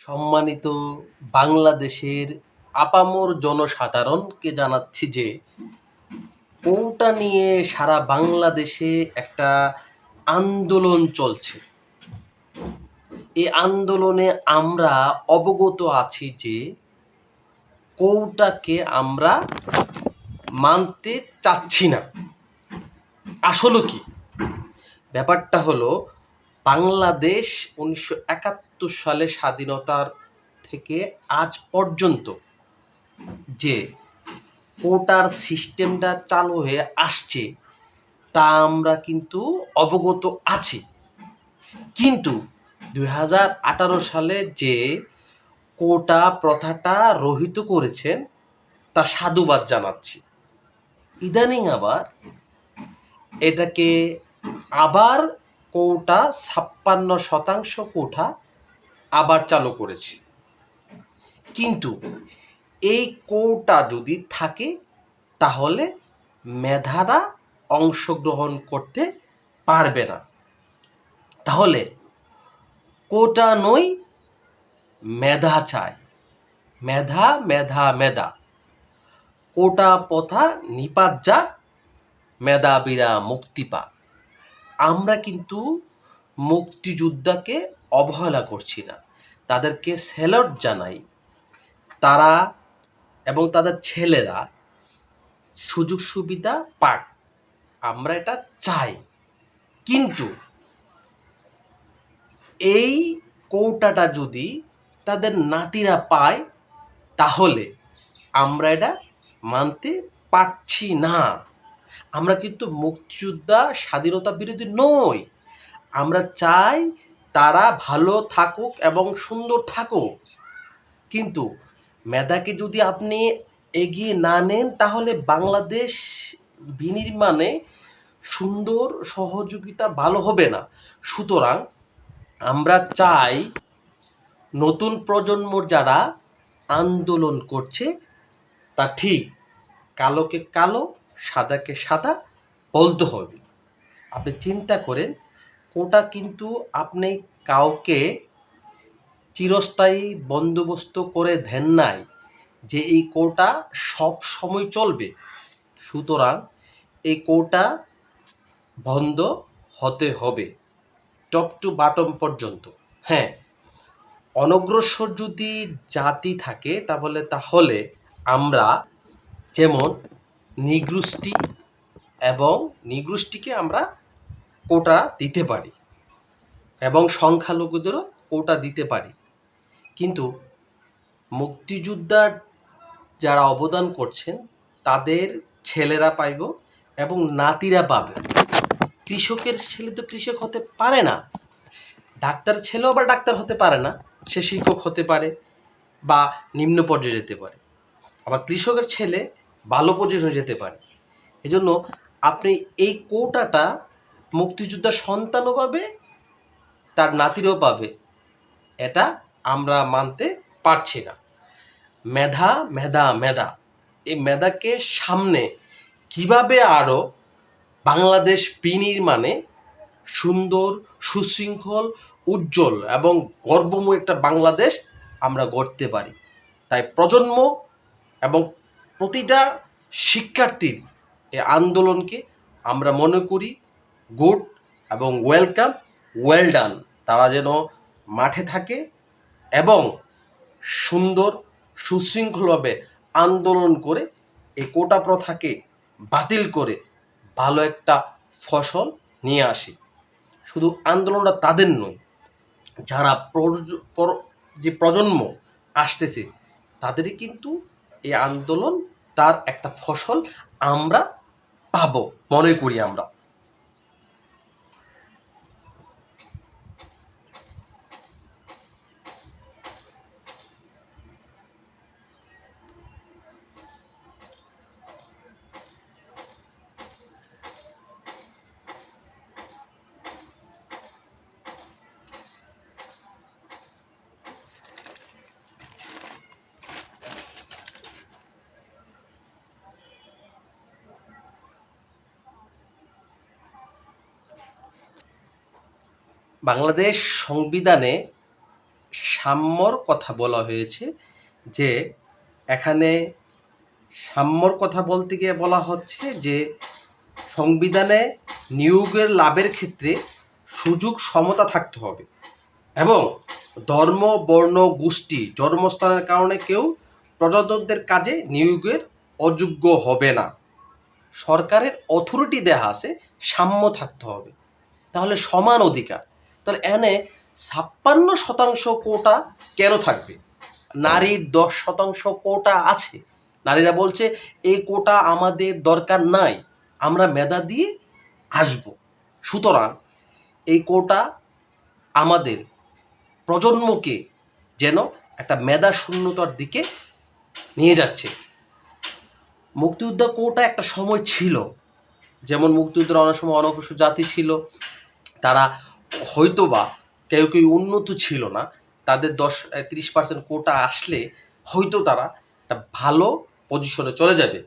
সম্মানিত বাংলাদেশের আপামর জনসাধারণকে জানাচ্ছি যে কোটা নিয়ে সারা বাংলাদেশে একটা আন্দোলন চলছে। এই আন্দোলনে আমরা অবগত আছি যে, কৌটাকে আমরা মানতে চাচ্ছি না। আসলে কি? ব্যাপারটা হলো, বাংলাদেশ উনিশশো একাত্তর একাত্তর সালে স্বাধীনতার থেকে আজ পর্যন্ত যে কোটার সিস্টেমটা চালু হয়ে আসছে, তা আমরা কিন্তু অবগত আছি। কিন্তু দুই হাজার আঠারো সালে যে কোটা প্রথাটা রহিত করেছেন, তা সাধুবাদ জানাচ্ছি। ইদানিং আবার এটাকে আবার কোটা ছাপ্পান্ন শতাংশ কোটা আবার চালু করেছে। কিন্তু এই কোটা যদি থাকে, তাহলে মেধারা অংশগ্রহণ করতে পারবে না। তাহলে কোটা নই, মেধা চায় মেধা মেধা মেধা। কোটা পথা নিপাত যাক মেধাবীরা মুক্তি পাক। আমরা কিন্তু মুক্তিযোদ্ধাকে অবহেলা করছি না। তাদেরকে স্যালট জানাই। তারা এবং তাদের ছেলেরা সুযোগ সুবিধা পাক। আমরা এটা চাই। কিন্তু এই কৌটাটা যদি তাদের নাতিরা পায়, তাহলে আমরা এটা মানতে পারছি না। আমরা কিন্তু মুক্তিযোদ্ধা স্বাধীনতা বিরোধী নই। আমরা চাই তারা ভালো থাকুক এবং সুন্দর থাকুক। কিন্তু মেধাকে যদি আপনি এগিয়ে না নেন, তাহলে বাংলাদেশ বিনির্মাণে সুন্দর সহযোগিতা ভালো হবে না। সুতরাং আমরা চাই নতুন প্রজন্মর যারা আন্দোলন করছে, তা ঠিক কালোকে কালো, সাদাকে সাদা, বলতে হবে। আপনি চিন্তা করেন কোটা কিন্তু আপনি কাউকে চিরস্থায়ী বন্দোবস্ত করে দেন নাই যে এই কোটা সব সময় চলবে। সুতরাং এই কোটা বন্ধ হতে হবে। টপ টু বাটম পর্যন্ত। হ্যাঁ অনগ্রসর যদি জাতি থাকে তাহলে তাহলে আমরা যেমন নিগৃষ্টি এবং নিগৃষ্টিকে আমরা কোটা দিতে পারি এবং সংখ্যালঘুদেরও কোটা দিতে পারি। কিন্তু মুক্তিযোদ্ধার যারা অবদান করছেন, তাদের ছেলেরা পাইব এবং নাতিরা পাবে। কৃষকের ছেলে তো কৃষক হতে পারে না। ডাক্তার ছেলেও আবার ডাক্তার হতে পারে না, সে শিক্ষক হতে পারে বা নিম্ন পর্যায়ে যেতে পারে। আবার কৃষকের ছেলে ভালো পজিশনে যেতে পারে। এজন্য আপনি এই কোটাটা মুক্তিযোদ্ধার সন্তানও পাবে, তার নাতিরও পাবে। এটা আমরা মানতে পারছি না। মেধা মেধা মেধা। এই মেধাকে সামনে কীভাবে আরও বাংলাদেশ বিনির্মাণে সুন্দর, সুশৃঙ্খল, উজ্জ্বল এবং গর্বময় একটা বাংলাদেশ আমরা গড়তে পারি। তাই প্রজন্ম এবং প্রতিটা শিক্ষার্থীর এই আন্দোলনকে আমরা মনে করি গুড এবং ওয়েলকাম ওয়েল ডান তারা যেন মাঠে থাকে এবং সুন্দর, সুশৃঙ্খলভাবে আন্দোলন করে, এই কোটা প্রথাকে বাতিল করে ভালো একটা ফসল নিয়ে আসে। শুধু আন্দোলনটা তাদের নয়, যারা যে প্রজন্ম আসতেছে, তাদেরই কিন্তু এই আন্দোলন তার একটা ফসল আমরা পাবো, মনে করি আমরা। বাংলাদেশ সংবিধানে সাম্যর কথা বলা হয়েছে যে এখানে সাম্যর কথা বলতে গিয়ে বলা হচ্ছে যে সংবিধানে নিয়োগের লাভের ক্ষেত্রে সুযোগ সমতা থাকতে হবে এবং ধর্ম, বর্ণ, গোষ্ঠী, জন্মস্থানের কারণে কেউ প্রজাতন্ত্রের কাজে নিয়োগের অযোগ্য হবে না। সরকারের অথরিটি দেয়া আছে, সাম্য থাকতে হবে। তাহলে সমান অধিকার। তাহলে এনে ছাপ্পান্ন শতাংশ কোটা কেন থাকবে? নারীর দশ শতাংশ কোটা আছে। নারীরা বলছে এই কোটা আমাদের দরকার নাই, আমরা মেধা দিয়ে আসব। সুতরাং এই কোটা আমাদের প্রজন্মকে যেন একটা মেধা শূন্যতার দিকে নিয়ে যাচ্ছে। মুক্তিযোদ্ধা কোটা একটা সময় ছিল। যেমন মুক্তিযুদ্ধের অনেক সময় অনগ্রসর জাতি ছিল, তারা হয়তোবা কেউ কেউ উন্নত ছিল না, তাদের দশ তিরিশ পার্সেন্ট কোটা আসলে হয়তো তারা একটা ভালো পজিশনে চলে যাবে।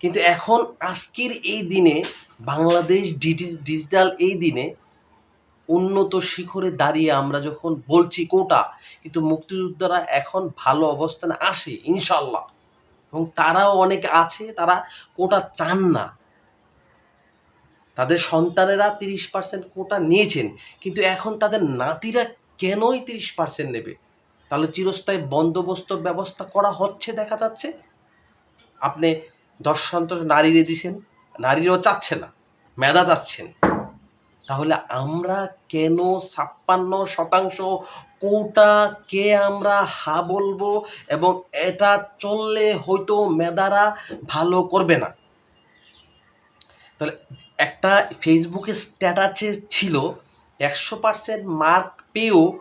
কিন্তু এখন আজকের এই দিনে, বাংলাদেশ ডিজি- ডিজিটাল এই দিনে উন্নত শিখরে দাঁড়িয়ে আমরা যখন বলছি কোটা কিন্তু মুক্তিযোদ্ধারা এখন ভালো অবস্থানে আসে ইনশাল্লাহ এবং তারাও অনেকে আছে, তারা কোটা চান না। তাদের সন্তানেরা তিরিশ পার্সেন্ট কোটা নিয়েছেন, কিন্তু এখন তাদের নাতিরা কেনই তিরিশ পার্সেন্ট নেবে? তাহলে চিরস্থায়ী বন্দোবস্ত ব্যবস্থা করা হচ্ছে দেখা যাচ্ছে? আপনি দশ সন্তোষ নারীরে দিছেন, নারীরাও চাচ্ছে না, মেধা চাচ্ছেন। তাহলে আমরা কেন ছাপ্পান্ন শতাংশ কোটা কে আমরা হা বলব এবং এটা চললে হয়তো মেধারা ভালো করবে না? তাহলে একটা ফেসবুকে স্ট্যাটাসে ছিল একশো পার্সেন্ট মার্ক পেয়েও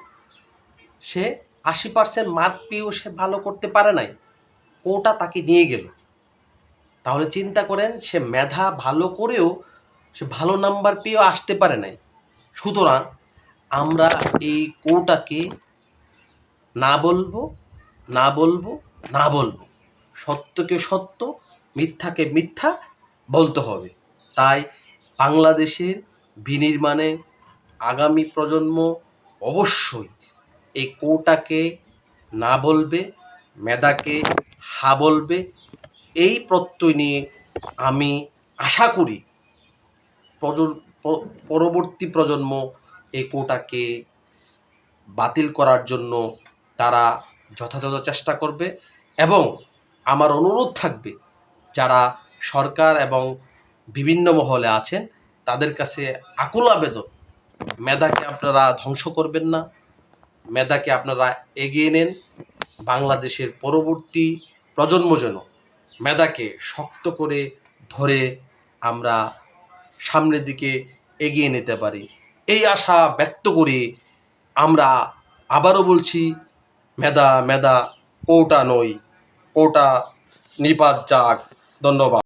সে আশি পার্সেন্ট মার্ক পেয়েও সে ভালো করতে পারে নাই। কোটা তাকে নিয়ে গেল। তাহলে চিন্তা করেন, সে মেধা ভালো করেও সে ভালো নাম্বার পেয়েও আসতে পারে নাই। সুতরাং আমরা এই কোটাকে না বলব না বলব না বলব। সত্যকে সত্য, মিথ্যাকে মিথ্যা বলতে হবে। তাই বাংলাদেশের বিনির্মাণে আগামী প্রজন্ম অবশ্যই এই কোটাকে না বলবে, মেধাকে হা বলবে। এই প্রত্যয় নিয়ে আমি আশা করি পরবর্তী প্রজন্ম এই কোটাকে বাতিল করার জন্য তারা যথাযথ চেষ্টা করবে এবং আমার অনুরোধ থাকবে যারা সরকার এবং বিভিন্ন মহলে আছেন, তাদের কাছে আকুল আবেদন, মেধাকে আপনারা ধ্বংস করবেন না, মেধাকে আপনারা এগিয়ে নেন, বাংলাদেশের পরবর্তী প্রজন্ম যেন মেধাকে শক্ত করে ধরে আমরা সামনের দিকে এগিয়ে নিতে পারি। এই আশা ব্যক্ত করে আমরা আবারও বলছি, মেধা মেধা কোটা নই কোটা নিপাত যাক। ধন্যবাদ।